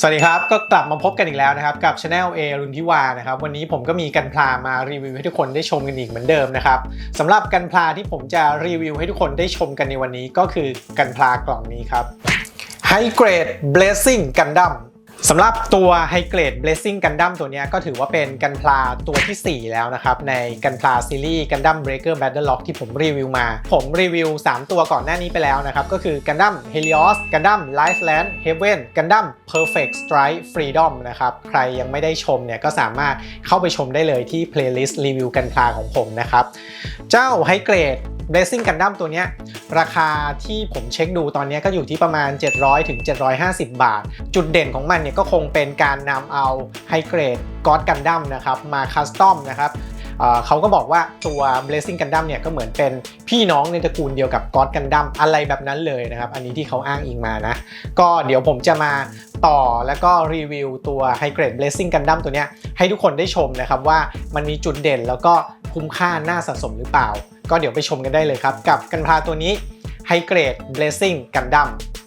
สวัสดีครับ ก็กลับมาพบกันอีกแล้วนะครับ กับ Channel A รุนทิวานะครับ วันนี้ผมก็มีกันพลามารีวิวให้ทุกคนได้ชมกันอีกเหมือนเดิมนะครับสำหรับกันพลาที่ผมจะรีวิวให้ทุกคนได้ชมกันในวันนี้ก็คือกันพลากล่องนี้ครับไฮเกรดเบลซิ่งกันดั้ม สำหรับตัว High Grade Blazing Gundam ตัวนี้ก็ถือว่าเป็นกันพลาตัวทีสี่4 แล้วนะครับ ในกันพลาซีรีส์ Gundam Breaker Battle Lock ที่ผมรีวิวมา ผมรีวิว 3 ตัวก่อนหน้านี้ไปแล้วนะครับ ก็คือ Gundam Helios Gundam Lifeland Heaven Gundam Perfect Strike Freedom นะครับ ใครยังไม่ได้ชมเนี่ยก็สามารถเข้าไปชมได้เลยที่ playlist รีวิวกันพลาของผมนะครับ เจ้า High Grade Blazing Gundam ตัว เนี้ยราคาที่ผมเช็คดูตอนนี้ก็อยู่ที่ประมาณ 700ถึง750 บาท จุดเด่นของมันเนี่ยก็คงเป็นการนำเอา High Grade God Gundam นะครับมาคัสตอมนะครับเอ่อเขาก็บอกว่าตัว Blazing Gundam เนี่ยก็เหมือนเป็นพี่น้องในตระกูลเดียวกับ God Gundam อะไรแบบนั้นเลยนะครับ อันนี้ที่เขาอ้างอิงมานะ ก็เดี๋ยวผมจะมาต่อแล้วก็รีวิวตัว High Grade Blazing Gundam ตัวเนี้ยให้ทุกคนได้ชมนะครับว่ามันมีจุดเด่นแล้วก็คุ้มค่าน่าสะสมหรือเปล่า ก็เดี๋ยวไปชมกันได้เลยครับ กับกันพาตัวนี้ High Grade Blazing Gundam ส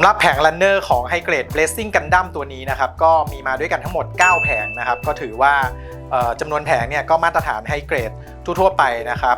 ำหรับแผงรันเนอร์ของ High Grade Blazing Gundam ตัวนี้นะครับก็มีมาด้วยกันทั้งหมด 9 แผงนะครับก็ถือว่าจำนวนแผงเนี่ยก็มาตรฐาน High Grade ทั่วๆไปนะครับ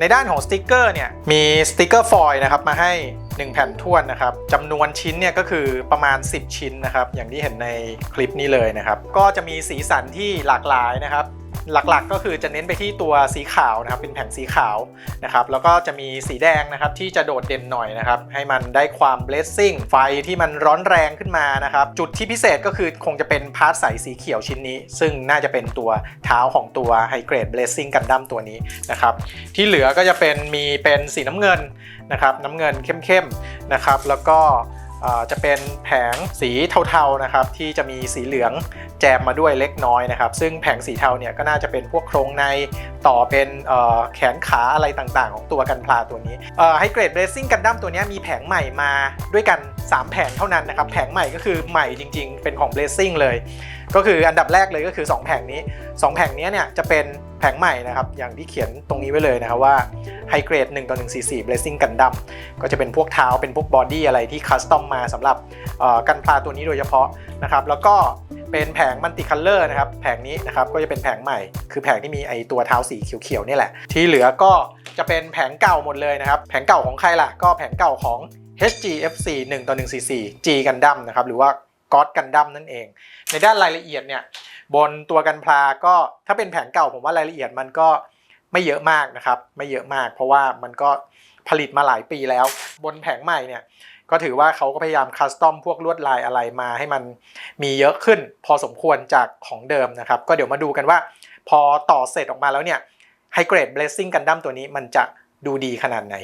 ในด้านของสติกเกอร์เนี่ยมีสติกเกอร์ฟอยล์นะครับมาให้ 1 แผ่นท้วนนะครับจำนวนชิ้นเนี่ยก็คือประมาณ 10 ชิ้นนะครับอย่างที่เห็นในคลิปนี้เลยนะครับก็จะมีสีสันที่หลากหลายนะครับ หลักๆก็คือจะเน้นไปที่ตัวสีขาวนะครับเป็นแผงสีขาวนะครับแล้วก็จะมีสีแดงนะครับที่จะโดดเด่นหน่อยนะครับให้มันได้ความเบลสซิ่งไฟที่มันร้อนแรงขึ้นมานะครับจุดที่พิเศษก็คือคงจะเป็นพาร์ทใสสีเขียวชิ้นนี้ ซึ่งน่าจะเป็นตัวเท้าของตัว High Grade Blazing Gundam ตัวนี้นะครับที่เหลือก็จะเป็นมีเป็นสีน้ำเงินนะครับน้ำเงินเข้มๆนะครับแล้วก็ จะเป็นแผงสีเทาๆนะครับที่จะมีสีเหลืองแจมมาด้วยเล็กน้อยนะครับ ซึ่งแผงสีเทาเนี่ยก็น่าจะเป็นพวกโครงในต่อเป็นแขนขาอะไรต่างๆ ของตัวกันพลาตัวนี้ไฮเกรดเบรซิ่งกันดั้มตัวนี้มีแผงใหม่มาด้วยกัน 3 แผงเท่านั้นนะครับ แผงใหม่ก็คือใหม่จริงๆ เป็นของเบรซิ่งเลย ก็คืออันดับแรกเลยก็คือ 2 แผงนี้ 2 แผงนี้เนี่ยจะเป็น ผงใหม่นะครับ อย่างที่เขียนตรงนี้ไว้เลยนะครับว่าไฮเกรด1ต่อ144 Blazing Gundam ก็จะเป็นพวกเท้าเป็นพวกบอดี้อะไรที่คัสตอมมาสำหรับกันพลาตัวนี้โดยเฉพาะนะครับ แล้วก็เป็นแผงมัลติคัลเลอร์นะครับ แผงนี้นะครับก็จะเป็นแผงใหม่ คือแผงที่มีไอตัวเท้าสีเขียวๆนี่แหละ ที่เหลือก็จะเป็นแผงเก่าหมดเลยนะครับ แผงเก่าของใครล่ะ ก็แผงเก่าของ HGFC 1ต่อ144 G Gundam นะครับ หรือว่า God Gundam นั่นเอง ในด้านรายละเอียดเนี่ย บนตัวกันพลาก็ถ้าเป็นแผงเก่าผมว่ารายละเอียดมันก็ไม่เยอะมากนะครับ ไม่เยอะมาก เพราะว่ามันก็ผลิตมาหลายปีแล้ว บนแผงใหม่เนี่ยก็ถือว่าเขาก็พยายามคัสตอมพวกลวดลายอะไรมาให้มันมีเยอะขึ้น พอสมควรจากของเดิมนะครับ ก็เดี๋ยวมาดูกันว่า พอต่อเสร็จออกมาแล้วเนี่ยไฮเกรดเบลซิ่งกันดั้มตัวนี้มันจะดูดีขนาดไหน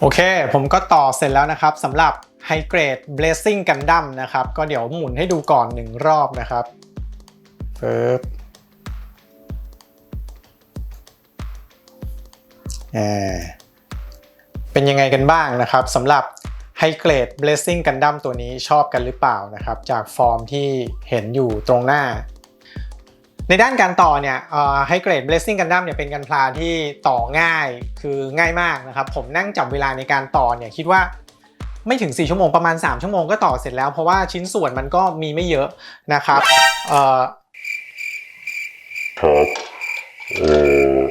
โอเค ผมก็ต่อเสร็จแล้วนะครับสำหรับไฮเก Grade Blazing Gundam นะครับ ก็เดี๋ยวหมุนให้ดูก่อนหนึ่งรอบนะครับปึ๊บเป็นยังไงกันบ้างนะครับสำหรับ High Grade Blazing Gundam ตัวนี้ชอบกันหรือเปล่านะครับ จากฟอร์มที่เห็นอยู่ตรงหน้า ในด้านการต่อเนี่ยไฮเกรด Blazing Gundam เนี่ยเป็นกันพลาที่ต่อง่ายคือง่ายมากนะครับ ผมนั่งจับเวลาในการต่อเนี่ยคิดว่าไม่ถึง 4 ชั่วโมงประมาณ 3 ชั่วโมงก็ต่อเสร็จแล้ว เพราะว่าชิ้นส่วนมันก็มีไม่เยอะนะครับเอ่อ Top. Uh,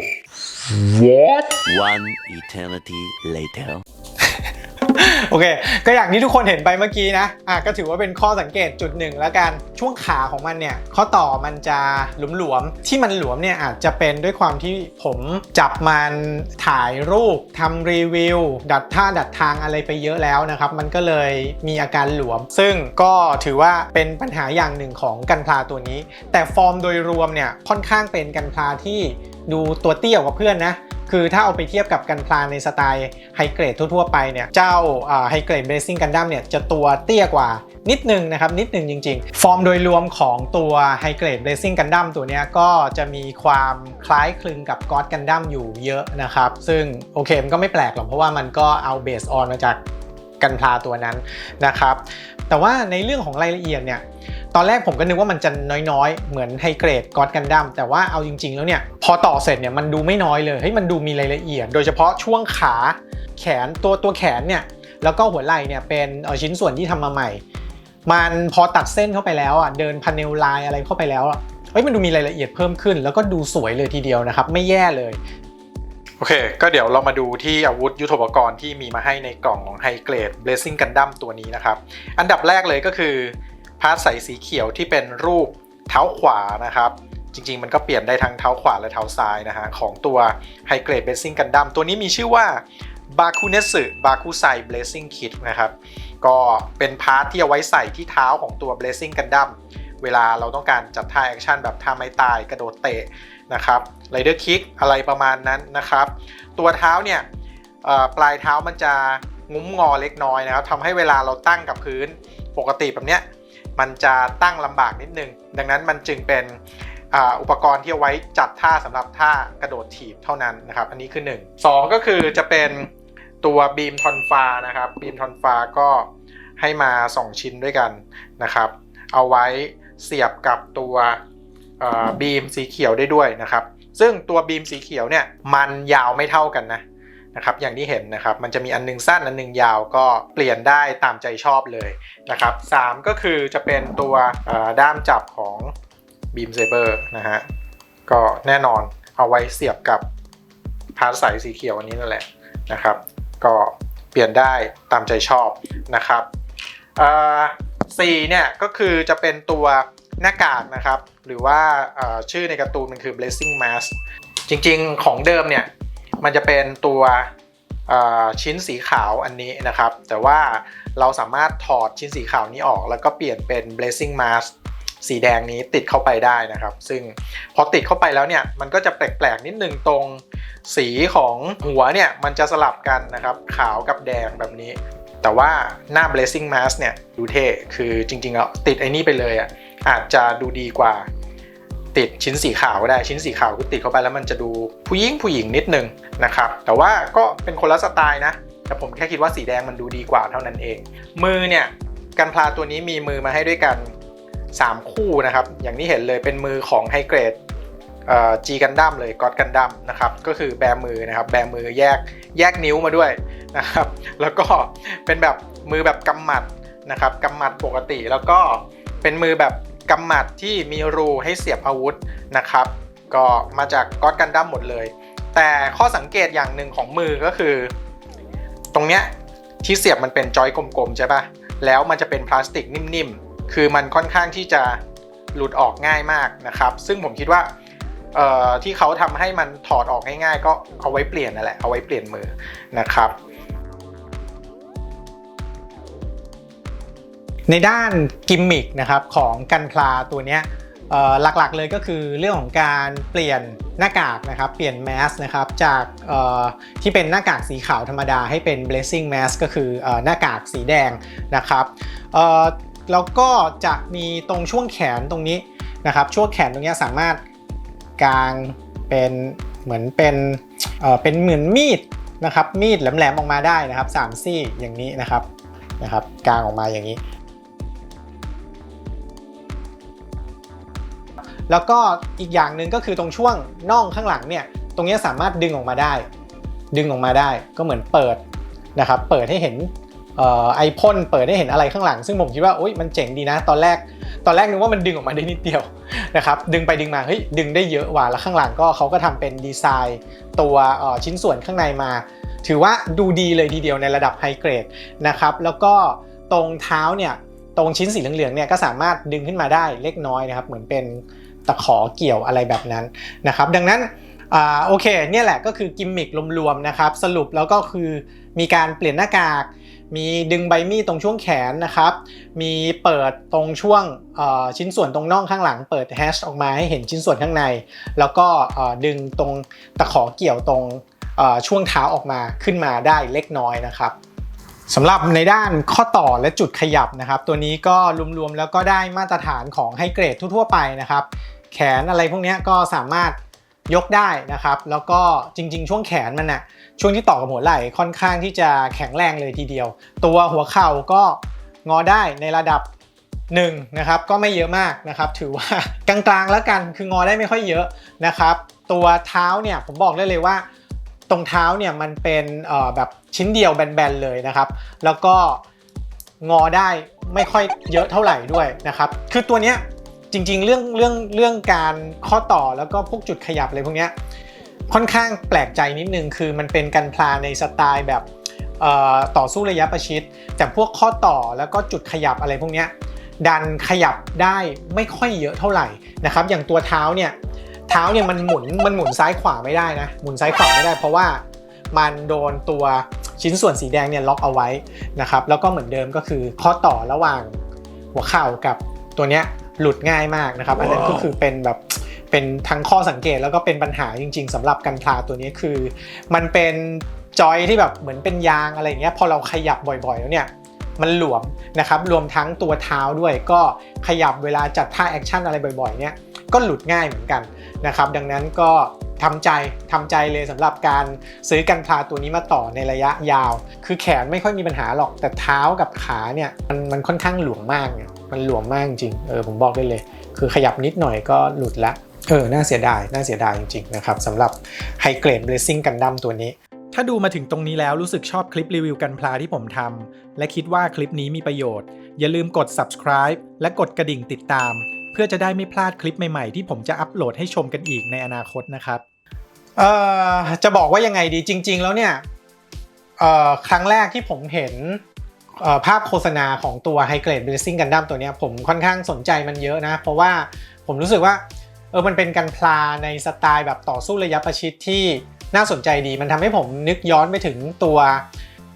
what? One eternity later. โอเค ก็อย่างที่ทุกคนเห็นไปเมื่อกี้นะอะก็ถือว่าเป็นข้อสังเกตจุดหนึ่งแล้วกัน ช่วงขาของมันเนี่ย ข้อต่อมันจะหลวมๆ ที่มันหลวมเนี่ยอาจจะเป็นด้วยความที่ผมจับมันถ่ายรูปทำรีวิว ดัดท่าดัดทางอะไรไปเยอะแล้วนะครับ มันก็เลยมีอาการหลวม ซึ่งก็ถือว่าเป็นปัญหาอย่างหนึ่งของกันพลาตัวนี้ แต่ฟอร์มโดยรวมเนี่ยค่อนข้างเป็นกันพลาที่ ดูตัวเตี้ยกว่าเพื่อนนะ คือถ้าเอาไปเทียบกับกันพลาในสไตล์ไฮเกรดทั่วๆไปเนี่ย เจ้าไฮเกรดเบสซิ่งกันดั้มเนี่ยจะตัวเตี้ยกว่านิดนึงนะครับ นิดนึงจริง ๆ ฟอร์มโดยรวมของตัวไฮเกรดเบสซิ่งกันดั้มตัวนี้ก็จะมีความคล้ายคลึงกับก็อดกันดั้มอยู่เยอะนะครับ ซึ่งโอเคมันก็ไม่แปลกหรอกเพราะว่ามันก็เอาเบสออนมาจาก กันพลาตัวนั้นนะครับ แต่ว่าในเรื่องของรายละเอียดเนี่ยตอนแรกผมก็นึกว่ามันจะน้อยๆ เหมือนไฮเกรดกอดกันดั้มแต่ว่าเอาจริง ๆ แล้วเนี่ยพอต่อเสร็จเนี่ยมันดูไม่น้อยเลยเฮ้ยมันดูมีรายละเอียด โดยเฉพาะช่วงขาแขนตัวตัวแขนเนี่ยแล้วก็หัวไหล่เนี่ยเป็นชิ้นส่วนที่ทำมาใหม่ มันพอตัดเส้นเข้าไปแล้วอะเดินพาเนลไลน์อะไรเข้าไปแล้วเฮ้ยมันดูมีรายละเอียดเพิ่มขึ้น แล้วก็ดูสวยเลยทีเดียวนะครับ ไม่แย่เลย โอเค ก็เดี๋ยวเรามาดูที่อาวุธยุทโธปกรณ์ที่มีมาให้ในกล่องของไฮเกรด Blazing Gundam ตัวนี้นะครับ อันดับแรกเลยก็คือพาร์ทใส่สีเขียวที่เป็นรูปเท้าขวานะครับ จริงๆ มันก็เปลี่ยนได้ทั้งเท้าขวาและเท้าซ้ายนะฮะ ของตัว High Grade Blazing Gundam ตัวนี้มีชื่อว่า b a k u n e s u b a k u s a i Blazing Kit นะครับ ก็เป็นพาร์ทที่เอาไว้ใส่ที่เท้าของตัว Blazing Gundam เวลาเราต้องการจัดท่าแอคชั่นแบบท่าไม้ตายกระโดดเตะ นะครับไรเดอร์คิกอะไรประมาณนั้นนะครับ ตัวเท้าเนี่ยปลายเท้ามันจะงุ้มงอเล็กน้อยนะครับทำให้เวลาเราตั้งกับพื้นปกติแบบเนี้ยมันจะตั้งลำบากนิดนึง ดังนั้นมันจึงเป็นอ,อุปกรณ์ที่เอาไว้จัดท่าสำหรับท่ากระโดดถีบเท่านั้นนะครับ อันนี้คือ 1 2 ก็คือจะเป็นตัวบีมทอนฟ้านะครับบีมทอนฟ้าก็ให้มา 2 ชิ้นด้วยกันนะครับ เอาไว้เสียบกับตัว บีมสีเขียวได้ด้วยนะครับ ซึ่งตัวบีมสีเขียวเนี่ยมันยาวไม่เท่ากันนะนะครับอย่างที่เห็นนะครับมันจะมีอันหนึงสั้นอันหนึงยาวก็เปลี่ยนได้ตามใจชอบเลยนะครับสามก็คือจะเป็นตัวด้ามจับของบีมเซเบอร์นะฮะก็แน่นอนเอาไว้เสียบกับพาร์ทใสสีเขียวอันนี้นั่นแหละนะครับ ก็เปลี่ยนได้ตามใจชอบนะครับสี่เนี่ยก็คือจะเป็นตัว หน้ากากนะครับ หรือว่าชื่อในการ์ตูนมันคือ blessing mask จริงๆของเดิมเนี่ย มันจะเป็นตัวชิ้นสีขาวอันนี้นะครับ แต่ว่าเราสามารถถอดชิ้นสีขาวนี้ออก แล้วก็เปลี่ยนเป็น blazing mask สีแดงนี้ติดเข้าไปได้นะครับ ซึ่งพอติดเข้าไปแล้วเนี่ย มันก็จะแปลกๆนิดนึงตรงสีของหัวเนี่ย มันจะสลับกันนะครับ ขาวกับแดงแบบนี้ แต่ว่าหน้า blazing mask เนี่ย ดูเท่ คือจริงๆแล้วติดไอ้นี่ไปเลยอะ อาจจะดูดีกว่าติดชิ้นสีขาวก็ได้ชิ้นสีขาวคือติดเข้าไปแล้วมันจะดูผู้หญิงผู้หญิงนิดนึงนะครับ แต่ว่าก็เป็นคนละสไตล์นะ แต่ผมแค่คิดว่าสีแดงมันดูดีกว่าเท่านั้นเอง มือเนี่ยกันพลาตัวนี้มีมือมาให้ด้วยกัน 3 คู่นะครับ อย่างที่เห็นเลยเป็นมือของไฮเกรดจีกันดั้มเลยก็อดกันดั้มนะครับ ก็คือแบมือนะครับ แบมือแยกแยกนิ้วมาด้วยนะครับ แล้วก็เป็นแบบมือแบบกำหมัดนะครับกำหมัดปกติแล้วก็เป็นมือแบบ กำหมัดที่มีรูให้เสียบอาวุธนะครับ ก็มาจากก็อดกันดั้มหมดเลย แต่ข้อสังเกตอย่างหนึ่งของมือก็คือ ตรงเนี้ยที่เสียบมันเป็นจอยกลมๆใช่ปะแล้วมันจะเป็นพลาสติกนิ่มๆ คือมันค่อนข้างที่จะหลุดออกง่ายมากนะครับ ซึ่งผมคิดว่าที่เขาทำให้มันถอดออกง่ายๆ ก็เอาไว้เปลี่ยนนั่นแหละ เอาไว้เปลี่ยนมือนะครับ ในด้านกิมมิคนะครับของกันพลาตัวนี้หลักๆเลยก็คือเรื่องของการเปลี่ยนหน้ากากนะครับเปลี่ยนแมสนะครับจากที่เป็นหน้ากากสีขาวธรรมดาให้เป็น blazing mask ก็คืออหน้ากากสีแดงนะครับแล้วก็จะมีตรงช่วงแขนตรงนี้นะครับช่วงแขนตรงนี้สามารถกางเป็นเหมือนเป็นเอ่อเป็นเหมือนมีดนะครับมีดแหลมๆออกมาได้นะครับสามซี่อย่างนี้นะครับนะครับกางออกมาอย่างนี้ แล้วก็อีกอย่างหนึ่งก็คือตรงช่วงน่องข้างหลังเนี่ยตรงนี้สามารถดึงออกมาได้ ดึงออกมาได้ก็เหมือนเปิดนะครับเปิดให้เห็นออไอพ่นเปิดให้เห็นอะไรข้างหลัง ซึ่งผมคิดว่าโอ๊ยมันเจ๋งดีนะ ตอนแรกตอนแรกนึกว่ามันดึงออกมาได้นิดเดียวนะครับดึงไปดึงมาเฮ้ยดึงได้เยอะว่ะแล้วข้างหลังก็เขาก็ทำเป็นดีไซน์ตัวออชิ้นส่วนข้างในมา ถือว่าดูดีเลยทีเดียวในระดับไฮเกรดนะครับแล้วก็ตรงเท้าเนี่ยตรงชิ้นสีเหลืองๆเนี่ยก็สามารถดึงขึ้นมาได้เล็กน้อยนะครับเหมือนเป็น ตะขอเกี่ยวอะไรแบบนั้นนะครับ ดังนั้นอ่าโอเคเนี่ยแหละก็คือกิมมิครวมๆนะครับ สรุปแล้วก็คือมีการเปลี่ยนหน้ากาก มีดึงใบมีดตรงช่วงแขนนะครับ มีเปิดตรงช่วงชิ้นส่วนตรงน่องข้างหลัง เปิดแฮชออกมาให้เห็นชิ้นส่วนข้างใน แล้วก็ดึงตรงตะขอเกี่ยวตรงช่วงเท้าออกมาขึ้นมาได้เล็กน้อยนะครับสำหรับในด้านข้อต่อและจุดขยับนะครับ ตัวนี้ก็รวมๆแล้วก็ได้มาตรฐานของไฮเกรดทั่วๆไปนะครับ แขนอะไรพวกนี้ก็สามารถยกได้นะครับ แล้วก็จริง ๆ ช่วงแขนมันน่ะช่วงที่ต่อกับหัวไหล่ค่อนข้างที่จะแข็งแรงเลยทีเดียว ตัวหัวเข่าก็งอได้ในระดับหนึ่งนะครับก็ไม่เยอะมากนะครับ ถือว่ากลางๆแล้วกันคืองอได้ไม่ค่อยเยอะนะครับ ตัวเท้าเนี่ยผมบอกได้เลยว่า ตรงเท้าเนี่ยมันเป็นแบบชิ้นเดียวแบนๆเลยนะครับ แล้วก็งอได้ไม่ค่อยเยอะเท่าไหร่ด้วยนะครับ คือตัวเนี้ย จริง ๆ เรื่องเรื่องเรื่องการข้อต่อแล้วก็พวกจุดขยับอะไรพวกเนี้ยค่อนข้างแปลกใจนิดนึงคือมันเป็นการพลาในสไตล์แบบต่อสู้ระยะประชิด แต่พวกข้อต่อแล้วก็จุดขยับอะไรพวกเนี้ยดันขยับได้ไม่ค่อยเยอะเท่าไหร่นะครับอย่างตัวเท้าเนี่ยเท้าเนี่ยมันหมุนมันหมุนซ้ายขวาไม่ได้นะหมุนซ้ายขวาไม่ได้ เพราะว่ามันโดนตัวชิ้นส่วนสีแดงเนี่ยล็อกเอาไว้นะครับแล้วก็เหมือนเดิมก็คือข้อต่อระหว่างหัวเข่ากับตัวเนี้ย หลุดง่ายมากนะครับ อันนั้นก็คือเป็นแบบเป็นทั้งข้อสังเกตแล้วก็เป็นปัญหาจริง ๆสำหรับกันพลาตัวนี้คือ มันเป็นจอยที่แบบเหมือนเป็นยางอะไรอย่างเงี้ยพอเราขยับบ่อยๆแล้วเนี่ยมันหลวมนะครับรวมทั้งตัวเท้าด้วยก็ขยับเวลาจัดท่าแอคชั่นอะไรบ่อยๆเนี่ยก็หลุดง่ายเหมือนกัน นะครับดังนั้นก็ทำใจทำใจเลยสำหรับการซื้อกันพลาตัวนี้มาต่อในระยะยาว คือแขนไม่ค่อยมีปัญหาหรอกแต่เท้ากับขาเนี่ยมันมันค่อนข้างหลวมมากเนี่ยมันหลวมมากจริงเออผมบอกได้เลย คือขยับนิดหน่อยก็หลุดละเออน่าเสียดายน่าเสียดายจริงๆนะครับสำหรับไฮเกรดเบลซิ่งกันดั้มตัวนี้ถ้าดูมาถึงตรงนี้แล้วรู้สึกชอบคลิปรีวิวกันพลาที่ผมทำ และคิดว่าคลิปนี้มีประโยชน์ อย่าลืมกด subscribe และกดกระดิ่งติดตาม เพื่อจะได้ไม่พลาดคลิปใหม่ๆ ที่ผมจะอัปโหลดให้ชมกันอีกในอนาคตนะครับเอ่อจะบอกว่ายังไงดีจริง ๆ แล้วเนี่ยเอ่อครั้งแรกที่ผมเห็นภาพโฆษณาของตัว High Grade Blazing Gundam ตัวนี้ผมค่อนข้างสนใจมันเยอะนะ เพราะว่าผมรู้สึกว่าเออมันเป็นการพลาในสไตล์แบบต่อสู้ระยะประชิดที่น่าสนใจดี มันทำให้ผมนึกย้อนไปถึงตัว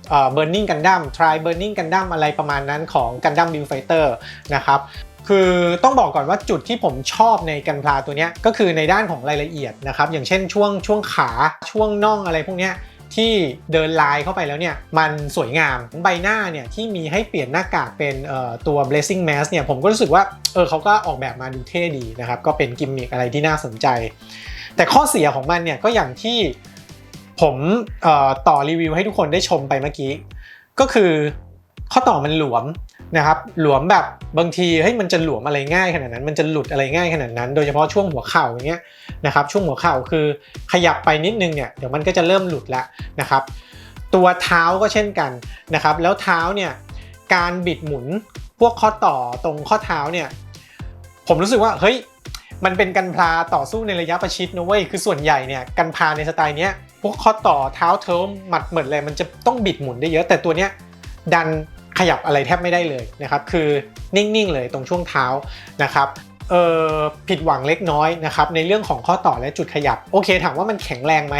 เบอ่อ Burning Gundam Try Burning Gundam อะไรประมาณนั้นของ Gundam Build Fighter นะครับ คือต้องบอกก่อนว่าจุดที่ผมชอบในกันพลาตัวนี้ก็คือในด้านของรายละเอียดนะครับอย่างเช่นช่วงช่วงขาช่วงน่องอะไรพวกนี้ที่เดินลายเข้าไปแล้วเนี่ยมันสวยงามใบหน้าเนี่ยที่มีให้เปลี่ยนหน้ากากเป็นตัว blazing mask เนี่ยผมก็รู้สึกว่าเออเขาก็ออกแบบมาดูเท่ดีนะครับก็เป็นกิมมิคอะไรที่น่าสนใจ แต่ข้อเสียของมันเนี่ยก็อย่างที่ผมต่อรีวิวให้ทุกคนได้ชมไปเมื่อกี้ ก็คือข้อต่อมันหลวม นะครับหลวมแบบบางทีเฮ้ยมันจะหลวมอะไรง่ายขนาดนั้น มันจะหลุดอะไรง่ายขนาดนั้น โดยเฉพาะช่วงหัวเข่าอย่างเงี้ยนะครับช่วงหัวเข่าคือขยับไปนิดนึงเนี่ยเดี๋ยวมันก็จะเริ่มหลุดแล้วนะครับตัวเท้าก็เช่นกันนะครับแล้วเท้าเนี่ยการบิดหมุนพวกข้อต่อตรงข้อเท้าเนี่ยผมรู้สึกว่าเฮ้ยมันเป็นกันพลาต่อสู้ในระยะประชิดนะเว้ยคือส่วนใหญ่เนี่ยกันพลาในสไตล์เนี้ยพวกข้อต่อเท้าเทิมหมัดเหมือนอะไรมันจะต้องบิดหมุนได้เยอะแต่ตัวเนี้ยดัน ขยับอะไรแทบไม่ได้เลยนะครับ คือนิ่งๆเลยตรงช่วงเท้านะครับเออผิดหวังเล็กน้อยนะครับในเรื่องของข้อต่อและจุดขยับ โอเค ถามว่ามันแข็งแรงไหม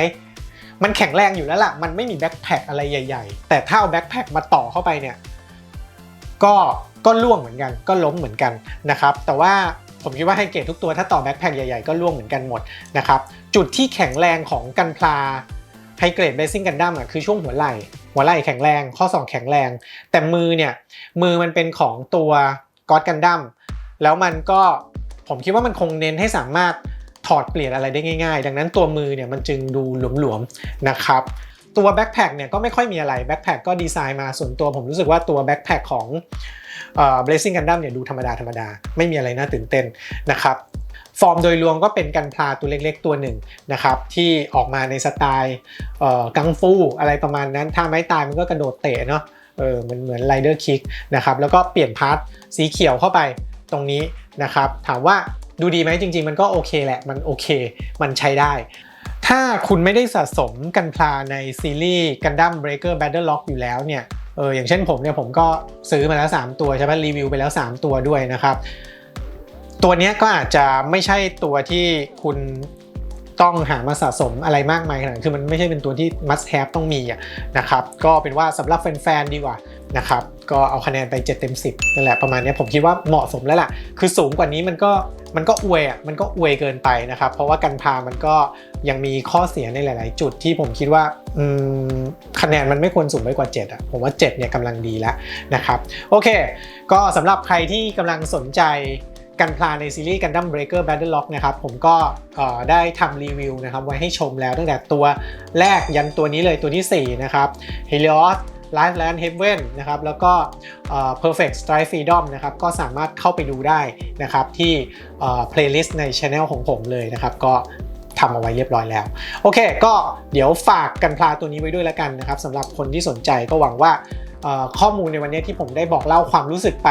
มันแข็งแรงอยู่แล้วล่ะ มันไม่มีแบ็คแพคอะไรใหญ่ ๆ แต่ถ้าเอาแบ็คแพคมาต่อเข้าไปเนี่ยก็ก็ล่วงเหมือนกัน ก็ล้มเหมือนกันนะครับ แต่ว่าผมคิดว่าไฮเกรดทุกตัวถ้าต่อแบ็คแพคใหญ่ๆก็ร่วงเหมือนกันหมดนะครับ จุดที่แข็งแรงของกันพลา ไฮเกรดเบสซิ่งกันดั้มอะคือช่วงหัวไหล่ หัวไหล่แข็งแรง ข้อศอกแข็งแรง แต่มือเนี่ย มือมันเป็นของตัวก็อดกันดั้มแล้วมันก็ผมคิดว่ามันคงเน้นให้สามารถถอดเปลี่ยนอะไรได้ง่ายๆ ดังนั้นตัวมือเนี่ยมันจึงดูหลวมๆนะครับตัวแบ็คแพคเนี่ยก็ไม่ค่อยมีอะไรแบ็คแพคก็ดีไซน์มาส่วนตัวผมรู้สึกว่าตัวแบ็คแพคของเอ่อ Blazing Gundam เนี่ยดูธรรมดาธรรมดา ไม่มีอะไรน่าตื่นเต้นนะครับ ฟอร์มโดยรวมก็เป็นกันพลาตัวเล็กๆตัวหนึ่งนะครับที่ออกมาในสไตล์กังฟูอะไรประมาณนั้นถ้าไม้ตายมันก็กระโดดเตะเนาะเออมันเหมือนไรเดอร์คิกนะครับแล้วก็เปลี่ยนพาร์ทสีเขียวเข้าไปตรงนี้นะครับถามว่าดูดีไหมจริง ๆ มันก็โอเคแหละมันโอเค มันใช้ได้ ถ้าคุณไม่ได้สะสมกันพลาในซีรีส์ Gundam Breaker Battle Lock อยู่แล้วเนี่ยเอออย่างเช่นผมเนี่ยผมก็ซื้อมาแล้ว 3 ตัวใช่ไหมรีวิวไปแล้ว 3 ตัวด้วยนะครับ ตัวนี้ก็อาจจะไม่ใช่ตัวที่คุณต้องหามาสะสมอะไรมากมายขนาดนั้นคือมันไม่ใช่เป็นตัวที่ must have ต้องมีนะครับ ก็เป็นว่าสำหรับแฟนๆดีกว่านะครับ ก็เอาคะแนนไป 7 เต็ม 10 นั่นแหละประมาณนี้ผมคิดว่าเหมาะสมแล้วล่ะ คือสูงกว่านี้มันก็มันก็อวยอะมันก็อวยเกินไปนะครับ เพราะว่ากันพามันก็ยังมีข้อเสียในหลาย ๆ จุดที่ผมคิดว่าคะแนนมันไม่ควรสูงไปกว่า 7 อะ ผมว่า 7 เนี่ยกำลังดีแล้วนะครับ โอเค ก็สำหรับใครที่กำลังสนใจ กันพลาในซีรีส์ Gundam Breaker Battle Lock นะครับ ผมก็ได้ทำรีวิวนะครับไว้ให้ชมแล้วตั้งแต่ตัวแรกยันตัวนี้เลยตัวที่ 4 นะครับ Helios Life Land Heaven นะครับ แล้วก็เอ่อ Perfect Strike Freedom นะครับ ก็สามารถเข้าไปดูได้นะครับ ที่เอ่อ playlist ใน channel ของผมเลยนะครับ ก็ทำเอาไว้เรียบร้อยแล้ว โอเค ก็เดี๋ยวฝากกันพลาตัวนี้ไว้ด้วยแล้วกันนะครับสำหรับคนที่สนใจก็หวังว่าข้อมูลในวันนี้ที่ผมได้บอกเล่าความรู้สึกไป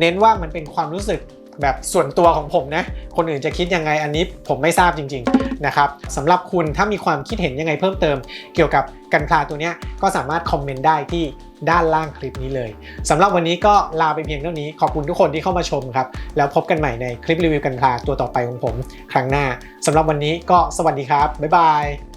เน้นว่ามันเป็นความรู้สึก แบบส่วนตัวของผมนะ คนอื่นจะคิดยังไงอันนี้ผมไม่ทราบจริงๆนะครับสำหรับคุณถ้ามีความคิดเห็นยังไงเพิ่มเติม เกี่ยวกับกันพลาตัวนี้ก็สามารถคอมเมนต์ได้ที่ด้านล่างคลิปนี้เลยสำหรับวันนี้ก็ลาไปเพียงเท่านี้ ขอบคุณทุกคนที่เข้ามาชมครับ แล้วพบกันใหม่ในคลิปรีวิวกันพลาตัวต่อไปของผม ครั้งหน้าสำหรับวันนี้ก็สวัสดีครับบ๊ายบาย